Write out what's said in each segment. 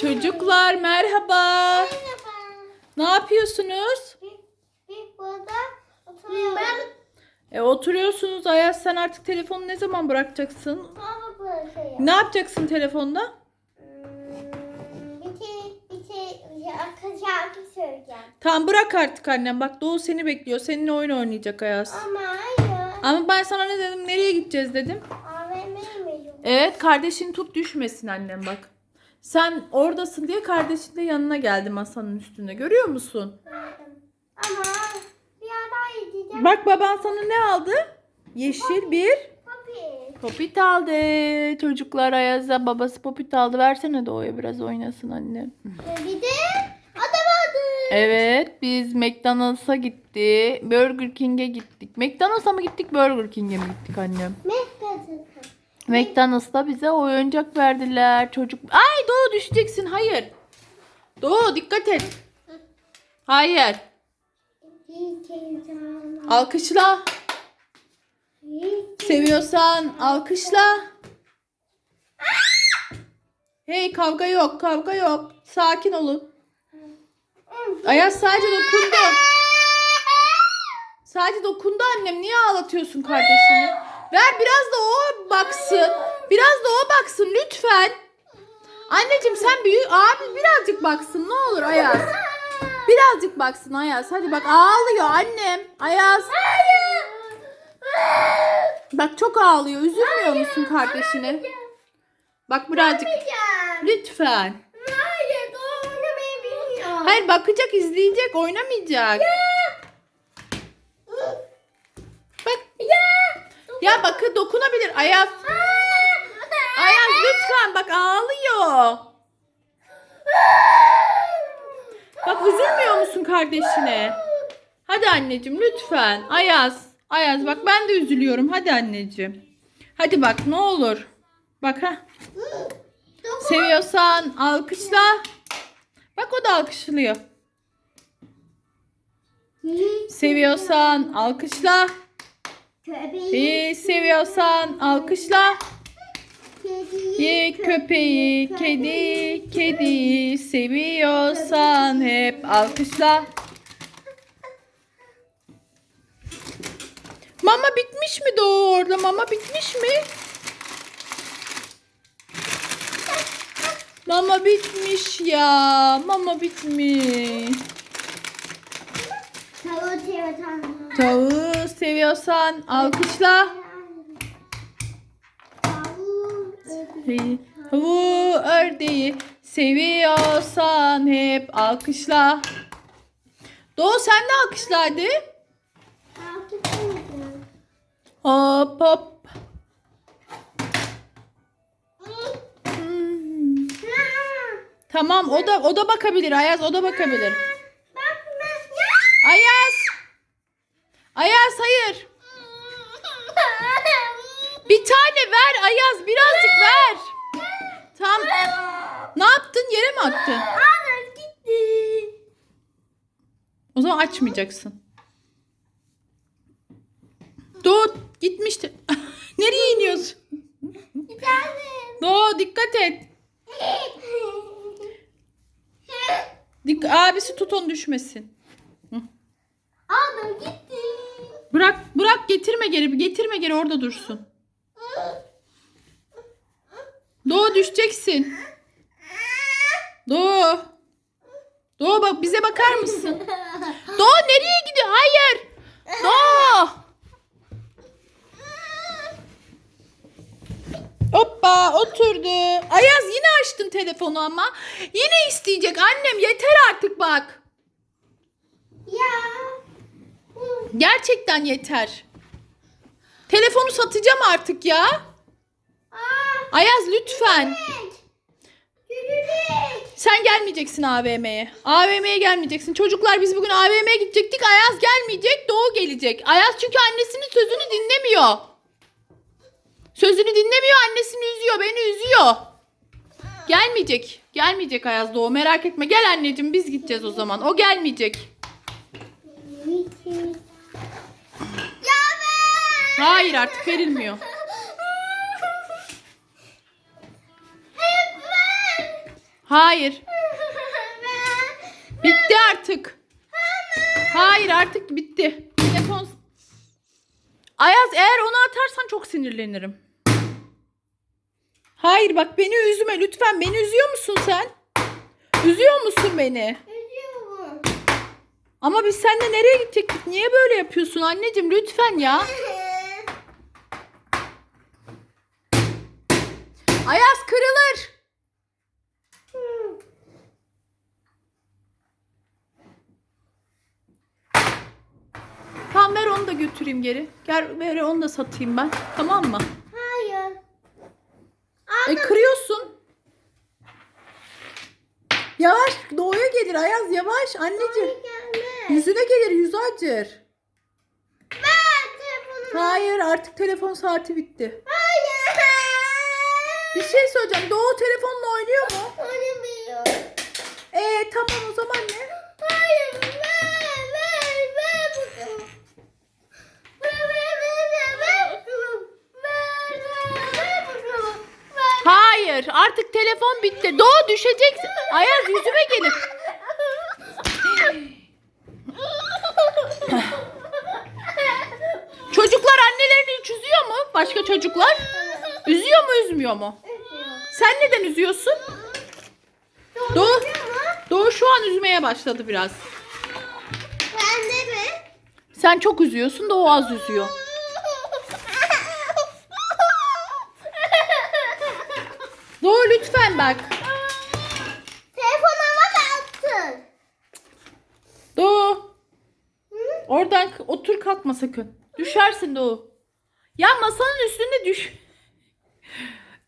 Çocuklar merhaba. Merhaba. Ne yapıyorsunuz? Biz, biz burada oturuyoruz. Ben E oturuyorsunuz. Ayaz sen artık telefonu ne zaman bırakacaksın? sonra bırakıyorum. Ne yapacaksın telefonda? Hmm, bir şey, bir şey, şarkı söyleyeceğim. Tamam bırak artık annem. Bak Doğu seni bekliyor. Seninle oyun oynayacak Ayaz. Ama hayır. Ama ben sana ne dedim? Nereye gideceğiz dedim. AVM'ye mi? Evet kardeşini tut düşmesin annem bak. Sen oradasın diye kardeşin de yanına geldi masanın üstünde. Görüyor musun? Ama bir daha yiyeceğim. Bak baban sana ne aldı? Yeşil bir Papi. popit aldı. Çocuklar Ayaz'a babası popit aldı. Versene Doğu'ya biraz oynasın annem. Bir de adam aldı. Evet biz McDonald's'a gitti. Burger King'e gittik. McDonald's'a mı gittik Burger King'e mi gittik annem? Mehmet'in. McDonald's'ta bize oyuncak verdiler. Çocuk. Ay Doğu düşeceksin. Hayır. Doğu dikkat et. Hayır. Alkışla. Seviyorsan alkışla. Hey kavga yok. Kavga yok. Sakin olun. Ayaz sadece dokundu. Sadece dokundu annem. Niye ağlatıyorsun kardeşini? Ver biraz da o baksın. Biraz da o baksın lütfen. Anneciğim sen büyük abi birazcık baksın ne olur Ayaz. Birazcık baksın Ayaz. Hadi bak ağlıyor annem. Ayaz. Bak çok ağlıyor. Üzülmüyor musun kardeşini? Bak birazcık. Lütfen. Hayır bakacak izleyecek oynamayacak. Ya bakın dokunabilir. Ayaz. Ayaz lütfen bak ağlıyor. Bak üzülmüyor musun kardeşine? Hadi anneciğim lütfen. Ayaz. Ayaz bak ben de üzülüyorum. Hadi anneciğim. Hadi bak ne olur. Bak ha. Seviyorsan alkışla. Bak o da alkışlıyor. Seviyorsan alkışla. İyi seviyorsan alkışla. İyi köpeği, kedi, kedi seviyorsan hep alkışla. Mama bitmiş mi Doğu orada? Mama bitmiş mi? Mama bitmiş ya. Mama bitmiş. Tavuğu seviyorsan. Tavuğu seviyorsan alkışla. Tavuğu ördeği seviyorsan hep alkışla. Doğu sen de alkışla hadi. Hop hop. Hmm. Tamam o da o da bakabilir Ayaz o da bakabilir. Ayaz. Ayaz hayır. Bir tane ver Ayaz birazcık ver. Tam ne yaptın yere mi attın? O zaman açmayacaksın. Doğu gitmişti. Nereye iniyorsun? Doğu dikkat et. Dik abisi tut onu düşmesin. Adam gitti. Bırak bırak getirme geri getirme geri orada dursun. Doğu düşeceksin. Doğu. Doğu bak bize bakar mısın? Doğu nereye gidiyor? Hayır. Doğu. Hoppa oturdu. Ayaz yine açtın telefonu ama. Yine isteyecek annem yeter artık bak. Ya. Gerçekten yeter. Telefonu satacağım artık ya. Aa, Ayaz lütfen. Yürüyük. Sen gelmeyeceksin AVM'ye. AVM'ye gelmeyeceksin. Çocuklar biz bugün AVM'ye gidecektik. Ayaz gelmeyecek. Doğu gelecek. Ayaz çünkü annesinin sözünü dinlemiyor. Sözünü dinlemiyor. Annesini üzüyor. Beni üzüyor. Gelmeyecek. Gelmeyecek Ayaz Doğu. Merak etme. Gel anneciğim biz gideceğiz o zaman. O gelmeyecek. Ben. Hayır artık verilmiyor. Hayır. Bitti artık. Hayır artık bitti. Telefon. Ayaz eğer onu atarsan çok sinirlenirim. Hayır bak beni üzme lütfen. Beni üzüyor musun sen? Üzüyor musun beni? Üzüyorum. Ama biz seninle nereye gidecektik? Niye böyle yapıyorsun anneciğim lütfen ya? Ayaz kırılır. Tamam ver onu da götüreyim geri. Gel ver onu da satayım ben. Tamam mı? Hayır. E kırıyorsun. Yavaş doğuya gelir Ayaz yavaş anneciğim. Yüzüne gelir yüzü acır. Hayır artık telefon saati bitti. Hayır. Bir şey söyleyeceğim. Doğu telefonla oynuyor mu? Oynamıyor. Ee tamam o zaman ne? Hayır. Ver. Ver. Ver bakalım. Ver. Ver. Ver. Ver. Ver bakalım. Ver. Ver. Ver bakalım. Ver. Hayır artık telefon bitti. Doğu düşeceksin. Ayaz yüzüme gelir. Çocuklar annelerini hiç üzüyor mu? Başka çocuklar? Üzüyor mu üzmüyor mu? Sen neden üzüyorsun? Doğu, Doğu şu an üzmeye başladı biraz. Ben de mi? Sen çok üzüyorsun Doğu az üzüyor. Doğu lütfen bak. Telefonuma baktın. Doğu. Oradan otur kalkma sakın. Düşersin Doğu. Ya masanın üstünde düş.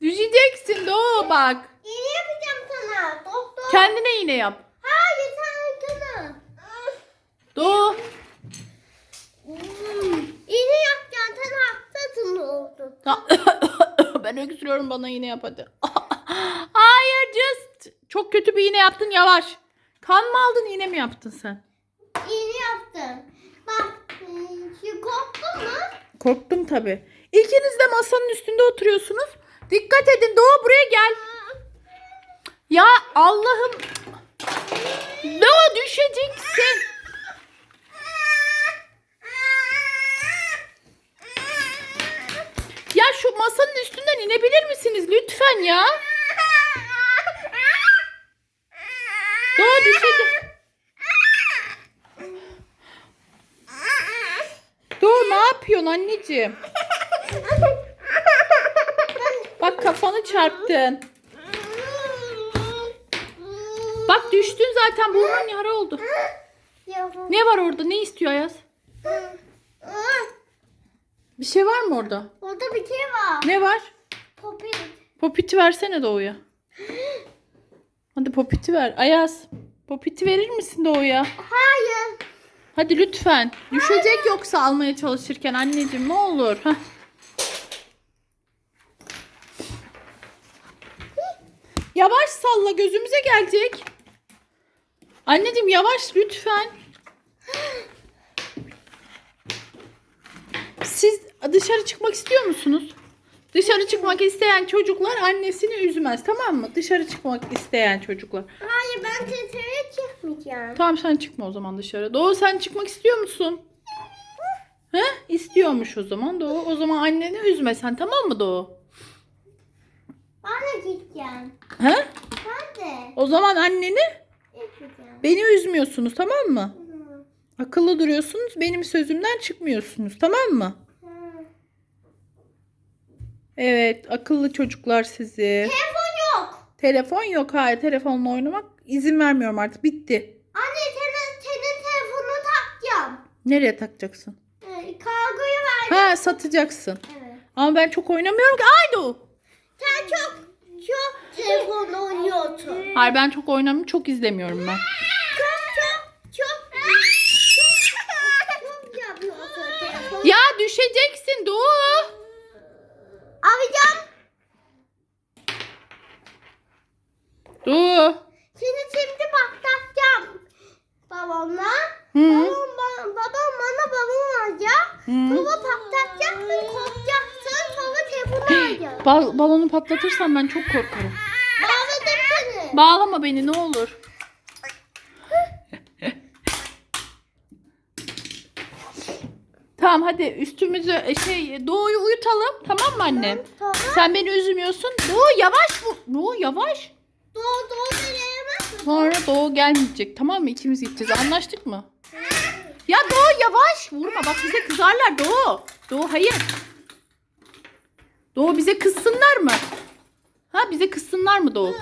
Düşeceksin Doğu bak. İğne yapacağım sana. Doktor. Kendine iğne yap. Hayır sen sana. Doğu. İğne yapacaksın. Sen hastasın oldu. ben öksürüyorum bana iğne yap hadi. Hayır just. Çok kötü bir iğne yaptın yavaş. Kan mı aldın iğne mi yaptın sen? İğne yaptım. Bak şu korktun mu? Korktum tabii. İkiniz de masanın üstünde oturuyorsunuz. Dikkat edin Doğu buraya gel. Ya Allah'ım. Doğu düşeceksin. Ya şu masanın üstünden inebilir misiniz lütfen ya? Doğu düşecek. Doğu ne yapıyorsun anneciğim? Bak kafanı çarptın. Bak düştün zaten burnun yara oldu. Ne var orada? Ne istiyor Ayaz? Bir şey var mı orada? Orada bir şey var. Ne var? Popit. Popiti versene Doğu'ya. Hadi popiti ver. Ayaz. Popiti verir misin Doğu'ya? Hayır. Hadi lütfen. Düşecek yoksa almaya çalışırken anneciğim ne olur. Heh. Yavaş salla gözümüze gelecek. Anneciğim yavaş lütfen. Siz dışarı çıkmak istiyor musunuz? Dışarı çıkmak isteyen çocuklar annesini üzmez tamam mı? Dışarı çıkmak isteyen çocuklar. Hayır ben teteye çıkmayacağım. Tamam sen çıkma o zaman dışarı. Doğu sen çıkmak istiyor musun? He? İstiyormuş o zaman Doğu. O zaman anneni üzme sen tamam mı Doğu? Gideceğim. He? Ben de O zaman anneni gideceğim. beni üzmüyorsunuz tamam mı? Hı, Akıllı duruyorsunuz benim sözümden çıkmıyorsunuz tamam mı? hı. Evet akıllı çocuklar sizi. Telefon yok. Telefon yok hayır telefonla oynamak izin vermiyorum artık bitti. Anne senin, senin telefonunu takacağım. Nereye takacaksın? Ee, kargoyu ver. Ha satacaksın. Evet. Ama ben çok oynamıyorum ki. Ay Doğu. Sen çok telefonla oynuyorsun. Hayır ben çok oynamıyorum çok izlemiyorum ben. Çok çok çok. Ya düşeceksin Doğu. Alacağım. Doğu. Seni şimdi patlatacağım. Babamla. Hı. Babam, ba- babam bana babam alacak. Hı. Baba patlatacaksın, korkacaksın. Sonra telefonu alacak. Bal- balonu patlatırsan ben çok korkarım. Bağlama beni ne olur. Tamam hadi üstümüzü e, şey Doğu'yu uyutalım tamam mı annem? Tamam. Sen beni üzmüyorsun. Doğu yavaş bu. Doğu yavaş. Doğu doğu gelemez? Sonra Doğu gelmeyecek tamam mı? İkimiz gideceğiz anlaştık mı? Ya Doğu yavaş. Vurma bak bize kızarlar Doğu. Doğu hayır. Doğu bize kızsınlar mı? Ha bize kızsınlar mı Doğu?